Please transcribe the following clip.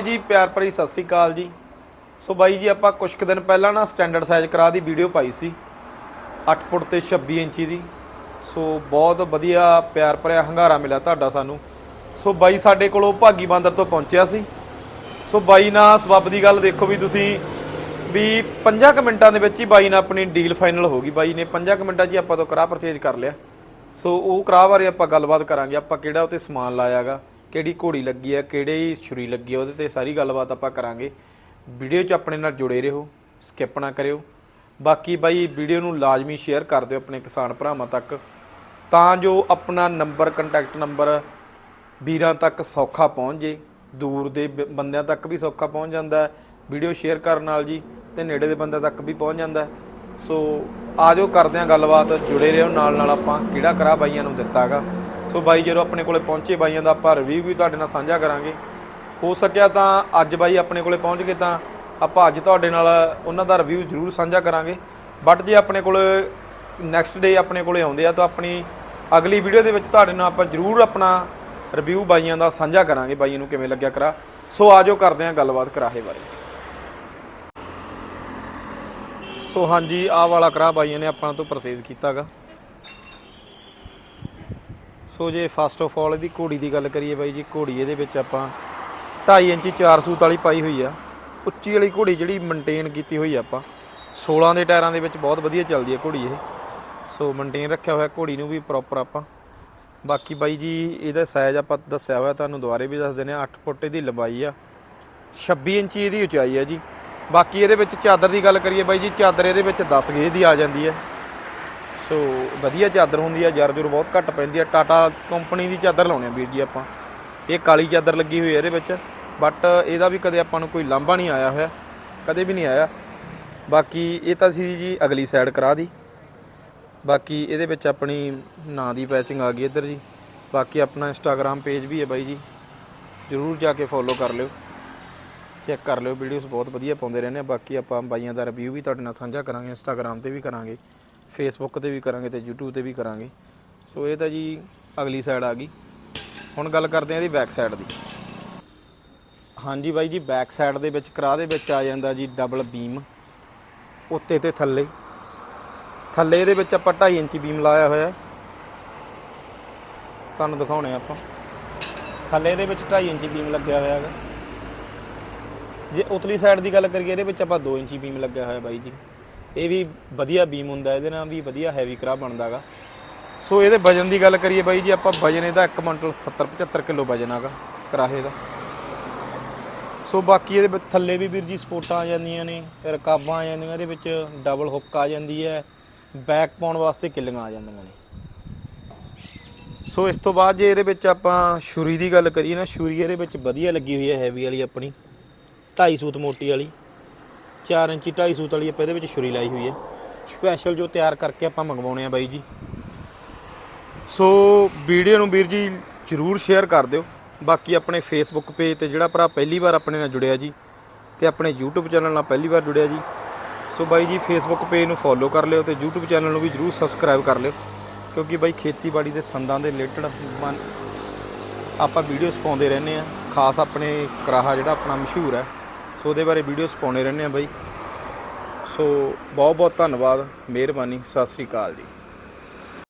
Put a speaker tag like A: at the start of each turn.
A: ਜੀ, ਪਿਆਰ ਭਰੀ ਸਤਿ ਸ੍ਰੀ ਅਕਾਲ ਜੀ। ਸੋ ਬਾਈ ਜੀ, ਆਪਾਂ ਕੁਝ ਕੁ ਦਿਨ ਪਹਿਲਾਂ ਨਾ ਸਟੈਂਡਰਡ ਸਾਈਜ਼ ਕਰਾ ਦੀ ਵੀਡੀਓ ਪਾਈ ਸੀ 8 ਫੁੱਟ ਤੇ 26 ਇੰਚੀ ਦੀ। ਸੋ ਬਹੁਤ ਵਧੀਆ ਪਿਆਰ ਭਰਿਆ ਹੰਗਾਰਾ ਮਿਲਿਆ ਤੁਹਾਡਾ ਸਾਨੂੰ। ਸੋ ਬਾਈ ਸਾਡੇ ਕੋਲੋਂ ਭਾਗੀ ਬਾਂਦਰ ਤੋਂ ਪਹੁੰਚਿਆ ਸੀ। ਸੋ ਬਾਈ ਨਾਲ ਸਬੱਬ ਦੀ ਗੱਲ ਦੇਖੋ ਵੀ ਤੁਸੀਂ, ਵੀ 5 ਕੁ ਮਿੰਟਾਂ ਦੇ ਵਿੱਚ ਹੀ ਬਾਈ ਨਾਲ ਆਪਣੀ ਡੀਲ ਫਾਈਨਲ ਹੋ ਗਈ। ਬਾਈ ਨੇ 5 ਕੁ ਮਿੰਟਾਂ 'ਚ ਹੀ ਆਪਾਂ ਤੋਂ ਕਰਾ ਪਰਚੇਜ ਕਰ ਲਿਆ। ਸੋ ਉਹ ਕਰਾ ਬਾਰੇ ਆਪਾਂ ਗੱਲਬਾਤ ਕਰਾਂਗੇ, ਆਪਾਂ ਕਿਹੜਾ ਉਤੇ ਸਮਾਨ ਲਾਇਆਗਾ। ਕਿਹੜੀ ਘੋੜੀ ਲੱਗੀ ਹੈ ਕਿਹੜੀ ਛੁਰੀ ਲੱਗੀ ਹੈ ਉਹਦੇ ਤੇ ਸਾਰੀ ਗੱਲਬਾਤ ਆਪਾਂ ਕਰਾਂਗੇ। ਵੀਡੀਓ 'ਚ ਆਪਣੇ ਨਾਲ ਜੁੜੇ ਰਹੋ ਸਕਿਪ ਨਾ ਕਰਿਓ। ਬਾਕੀ ਬਾਈ, ਵੀਡੀਓ ਨੂੰ ਲਾਜ਼ਮੀ ਸ਼ੇਅਰ ਕਰ ਦਿਓ ਆਪਣੇ ਕਿਸਾਨ ਭਰਾਵਾਂ ਤੱਕ। ਤਾਂ ਜੋ ਆਪਣਾ ਨੰਬਰ ਕੰਟੈਕਟ ਨੰਬਰ ਵੀਰਾਂ ਤੱਕ ਸੌਖਾ ਪਹੁੰਚ ਜੇ। ਦੂਰ ਦੇ ਬੰਦਿਆਂ ਤੱਕ ਵੀ ਸੌਖਾ ਪਹੁੰਚ ਜਾਂਦਾ ਹੈ। ਵੀਡੀਓ ਸ਼ੇਅਰ ਕਰਨ ਨਾਲ ਜੀ ਤੇ ਨੇੜੇ ਦੇ ਬੰਦਿਆਂ ਤੱਕ ਵੀ ਪਹੁੰਚ ਜਾਂਦਾ ਸੋ ਆਜੋ ਕਰਦੇ ਹਾਂ ਗੱਲਬਾਤ। ਜੁੜੇ ਰਹੋ ਨਾਲ ਨਾਲ ਆਪਾਂ ਕਿਹੜਾ ਕਰਾ ਬਾਈਆਂ ਨੂੰ ਦਿੱਤਾਗਾ। ਸੋ ਬਾਈ ਜਦੋਂ ਆਪਣੇ ਕੋਲੇ ਪਹੁੰਚੇ, ਬਾਈਆਂ ਦਾ ਆਪਾਂ ਰਿਵਿਊ ਵੀ ਤੁਹਾਡੇ ਨਾਲ ਸਾਂਝਾ ਕਰਾਂਗੇ। ਹੋ ਸਕਿਆ ਤਾਂ ਅੱਜ ਬਾਈ ਆਪਣੇ ਕੋਲੇ ਪਹੁੰਚ ਗਏ ਤਾਂ ਆਪਾਂ ਅੱਜ ਤੁਹਾਡੇ ਨਾਲ ਉਹਨਾਂ ਦਾ ਰਿਵਿਊ ਜ਼ਰੂਰ ਸਾਂਝਾ ਕਰਾਂਗੇ। ਬਟ ਜੇ ਆਪਣੇ ਕੋਲ ਨੈਕਸਟ ਡੇ ਆਪਣੇ ਕੋਲੇ ਆਉਂਦੇ ਆ ਤਾਂ ਆਪਣੀ ਅਗਲੀ ਵੀਡੀਓ ਦੇ ਵਿੱਚ ਤੁਹਾਡੇ ਨਾਲ ਆਪਾਂ ਜ਼ਰੂਰ ਆਪਣਾ ਰਿਵਿਊ ਬਾਈਆਂ ਦਾ ਸਾਂਝਾ ਕਰਾਂਗੇ। ਬਾਈਆਂ ਨੂੰ ਕਿਵੇਂ ਲੱਗਿਆ ਕਰਾ। ਸੋ ਆਜੋ ਕਰਦੇ ਹਾਂ ਗੱਲਬਾਤ ਕਰਾਹੇ ਬਾਰੇ। ਸੋ ਹਾਂਜੀ, ਆਹ ਵਾਲਾ ਕਰਾ ਬਾਈਆਂ ਨੇ ਆਪਾਂ ਤੋਂ ਪਰਚੇਜ਼ ਕੀਤਾਗਾ। ਸੋ ਜੇ ਫਸਟ ਆਫ ਆਲ ਇਹਦੀ ਘੋੜੀ ਦੀ ਗੱਲ ਕਰੀਏ ਬਾਈ ਜੀ, ਘੋੜੀ ਇਹਦੇ ਵਿੱਚ ਆਪਾਂ 2.5 ਇੰਚੀ 4 ਸੂਤ ਵਾਲੀ ਪਾਈ ਹੋਈ ਆ। ਉੱਚੀ ਵਾਲੀ ਘੋੜੀ ਜਿਹੜੀ ਮੇਨਟੇਨ ਕੀਤੀ ਹੋਈ ਆਪਾਂ। 16 ਦੇ ਟਾਇਰਾਂ ਦੇ ਵਿੱਚ ਬਹੁਤ ਵਧੀਆ ਚੱਲਦੀ ਹੈ ਘੋੜੀ ਇਹ। ਸੋ ਮੇਨਟੇਨ ਰੱਖਿਆ ਹੋਇਆ ਘੋੜੀ ਨੂੰ ਵੀ ਪ੍ਰੋਪਰ ਆਪਾਂ। ਬਾਕੀ ਬਾਈ ਜੀ, ਇਹਦਾ ਸਾਈਜ਼ ਆਪਾਂ ਦੱਸਿਆ ਹੋਇਆ, ਤੁਹਾਨੂੰ ਦੁਬਾਰੇ ਵੀ ਦੱਸ ਦਿੰਦੇ ਆ 8 ਫੁੱਟ ਇਹਦੀ ਲੰਬਾਈ ਆ। 26 ਇੰਚੀ ਇਹਦੀ ਉਚਾਈ ਆ ਜੀ। ਬਾਕੀ ਇਹਦੇ ਵਿੱਚ ਚਾਦਰ ਦੀ ਗੱਲ ਕਰੀਏ ਬਾਈ ਜੀ, ਚਾਦਰ ਇਹਦੇ ਵਿੱਚ 10 ਗੇਜ ਦੀ ਆ ਜਾਂਦੀ ਹੈ ਸੋ ਵਧੀਆ ਚਾਦਰ ਹੁੰਦੀ ਆ, ਜਰ ਜੁਰ ਬਹੁਤ ਘੱਟ ਪੈਂਦੀ ਆ। ਟਾਟਾ ਕੰਪਨੀ ਦੀ ਚਾਦਰ ਲਾਉਣੇ ਆ ਵੀਰ ਜੀ ਆਪਾਂ। ਇਹ ਕਾਲੀ ਚਾਦਰ ਲੱਗੀ ਹੋਈ ਹੈ ਇਹਦੇ ਵਿੱਚ। ਬਟ ਇਹਦਾ ਵੀ ਕਦੇ ਆਪਾਂ ਨੂੰ ਕੋਈ ਲਾਂਭਾ ਨਹੀਂ ਆਇਆ ਹੋਇਆ। ਕਦੇ ਵੀ ਨਹੀਂ ਆਇਆ। ਬਾਕੀ ਇਹ ਤਾਂ ਸੀ ਜੀ ਅਗਲੀ ਸਾਈਡ ਕਰਾ ਦੀ। ਬਾਕੀ ਇਹਦੇ ਵਿੱਚ ਆਪਣੀ ਨਾਂ ਦੀ ਪੈਚਿੰਗ ਆ ਗਈ ਇੱਧਰ ਜੀ। ਬਾਕੀ ਆਪਣਾ ਇੰਸਟਾਗ੍ਰam ਪੇਜ ਵੀ ਹੈ ਬਾਈ ਜੀ। ਜਰੂਰ ਜਾ ਕੇ ਫੋਲੋ ਕਰ ਲਿਓ। ਚੈੱਕ ਕਰ ਲਿਓ। ਵੀਡੀਓਜ਼ ਬਹੁਤ ਵਧੀਆ ਪਾਉਂਦੇ ਰਹਿੰਦੇ ਆ। ਬਾਕੀ ਆਪਾਂ ਬਾਈਆਂ ਦਾ ਰਿਵਿਊ ਵੀ ਤੁਹਾਡੇ ਨਾਲ ਸਾਂਝਾ ਕਰਾਂਗੇ। ਇੰਸਟਾਗ੍ਰam ਤੇ ਵੀ ਕਰਾਂਗੇ। ਫੇਸਬੁੱਕ ਤੇ ਵੀ ਕਰਾਂਗੇ ਤੇ YouTube ਤੇ ਵੀ ਕਰਾਂਗੇ। ਸੋ ਇਹ ਤਾਂ ਜੀ ਅਗਲੀ ਸਾਈਡ ਆ ਗਈ। ਹੁਣ ਗੱਲ ਕਰਦੇ ਆ ਇਹਦੀ ਬੈਕ ਸਾਈਡ ਦੀ। ਹਾਂਜੀ ਬਾਈ ਜੀ ਬੈਕ ਸਾਈਡ ਦੇ ਵਿੱਚ ਕਰਾ ਦੇ ਵਿੱਚ ਆ ਜਾਂਦਾ ਜੀ ਡਬਲ ਬੀਮ ਉੱਤੇ ਤੇ ਥੱਲੇ। ਥੱਲੇ ਇਹਦੇ ਵਿੱਚ ਆਪਾਂ 2.5 ਇੰਚੀ ਬੀਮ ਲਾਇਆ ਹੋਇਆ ਤੁਹਾਨੂੰ ਦਿਖਾਉਣੇ ਆਪਾਂ। ਥੱਲੇ ਇਹਦੇ ਵਿੱਚ 2.5 ਇੰਚੀ ਬੀਮ ਲੱਗਿਆ ਹੋਇਆ ਹੈਗਾ। ਜੇ ਉਤਲੀ ਸਾਈਡ ਦੀ ਗੱਲ ਕਰੀਏ, ਇਹਦੇ ਵਿੱਚ ਆਪਾਂ 2 ਇੰਚੀ ਬੀਮ ਲੱਗਿਆ ਹੋਇਆ ਬਾਈ ਜੀ। ਇਹ ਵੀ ਵਧੀਆ ਬੀਮ ਹੁੰਦਾ, ਇਹਦੇ ਨਾਲ ਵੀ ਵਧੀਆ ਹੈਵੀ ਕਰਾ ਬਣਦਾਗਾ ਸੋ ਇਹਦੇ ਵਜਨ ਦੀ ਗੱਲ ਕਰੀਏ ਬਾਈ ਜੀ, ਆਪਾਂ ਵਜਨ ਇਹਦਾ 1 ਕੁਇੰਟਲ 70 75 ਕਿਲੋ ਵਜਨ ਆਗਾ ਕਰਾਹੇ ਦਾ। ਸੋ ਬਾਕੀ ਇਹਦੇ ਵਿੱਚ ਥੱਲੇ ਵੀ ਵੀਰ ਜੀ ਸਪੋਰਟਾਂ ਆ ਜਾਂਦੀਆਂ ਨੇ ਰਕਾਬਾਂ ਆ ਜਾਂਦੀਆਂ, ਇਹਦੇ ਵਿੱਚ ਡਬਲ ਹੁੱਕ ਆ ਜਾਂਦੀ ਹੈ ਬੈਕ ਪਾਉਣ ਵਾਸਤੇ ਕਿੱਲੀਆਂ ਆ ਜਾਂਦੀਆਂ ਨੇ। ਸੋ ਇਸ ਤੋਂ ਬਾਅਦ ਜੇ ਇਹਦੇ ਵਿੱਚ ਆਪਾਂ ਛੁਰੀ ਦੀ ਗੱਲ ਕਰੀਏ ਨਾ, ਛੁਰੀ ਇਹਦੇ ਵਿੱਚ ਵਧੀਆ ਲੱਗੀ ਹੋਈ ਹੈ ਹੈਵੀ ਵਾਲੀ ਆਪਣੀ 2.5 ਸੂਤ ਮੋਟੀ ਵਾਲੀ। 4 ਇੰਚੀ 2.5 ਸੂਤ ਵਾਲੀ ਆਪਾਂ ਇਹਦੇ ਵਿੱਚ ਛੁਰੀ ਲਾਈ ਹੋਈ ਹੈ। ਸਪੈਸ਼ਲ ਜੋ ਤਿਆਰ ਕਰਕੇ ਆਪਾਂ ਮੰਗਵਾਉਣੇ ਆ ਬਾਈ ਜੀ। ਸੋ ਵੀਡੀਓ ਨੂੰ ਵੀਰ ਜੀ ਜਰੂਰ ਸ਼ੇਅਰ ਕਰ ਦਿਓ। ਬਾਕੀ ਆਪਣੇ ਫੇਸਬੁੱਕ ਪੇਜ ਤੇ ਜਿਹੜਾ ਭਰਾ ਪਹਿਲੀ ਵਾਰ ਆਪਣੇ ਨਾਲ ਜੁੜਿਆ ਜੀ ਤੇ ਆਪਣੇ YouTube ਚੈਨਲ ਨਾਲ ਪਹਿਲੀ ਵਾਰ ਜੁੜਿਆ ਜੀ। ਸੋ ਬਾਈ ਜੀ ਫੇਸਬੁੱਕ ਪੇਜ ਨੂੰ ਫੋਲੋ ਕਰ ਲਿਓ ਤੇ YouTube ਚੈਨਲ ਨੂੰ ਵੀ ਜਰੂਰ ਸਬਸਕ੍ਰਾਈਬ ਕਰ ਲਿਓ। ਕਿਉਂਕਿ ਬਾਈ ਖੇਤੀਬਾੜੀ ਦੇ ਸੰਦਾਂ ਦੇ ਰਿਲੇਟਡ ਆਪਾਂ ਵੀਡੀਓਜ਼ ਪਾਉਂਦੇ ਰਹਿੰਦੇ ਆ। ਖਾਸ ਆਪਣੇ ਕਰਾਹਾ ਜਿਹੜਾ ਆਪਣਾ ਮਸ਼ਹੂਰ ਹੈ। ਸੋ ਉਹਦੇ ਬਾਰੇ ਵੀਡੀਓਸ ਪਾਉਂਦੇ ਰਹਿੰਦੇ ਆ ਬਾਈ। ਸੋ ਬਹੁਤ ਬਹੁਤ ਧੰਨਵਾਦ, ਮਿਹਰਬਾਨੀ, ਸਤਿ ਸ੍ਰੀ ਅਕਾਲ ਜੀ।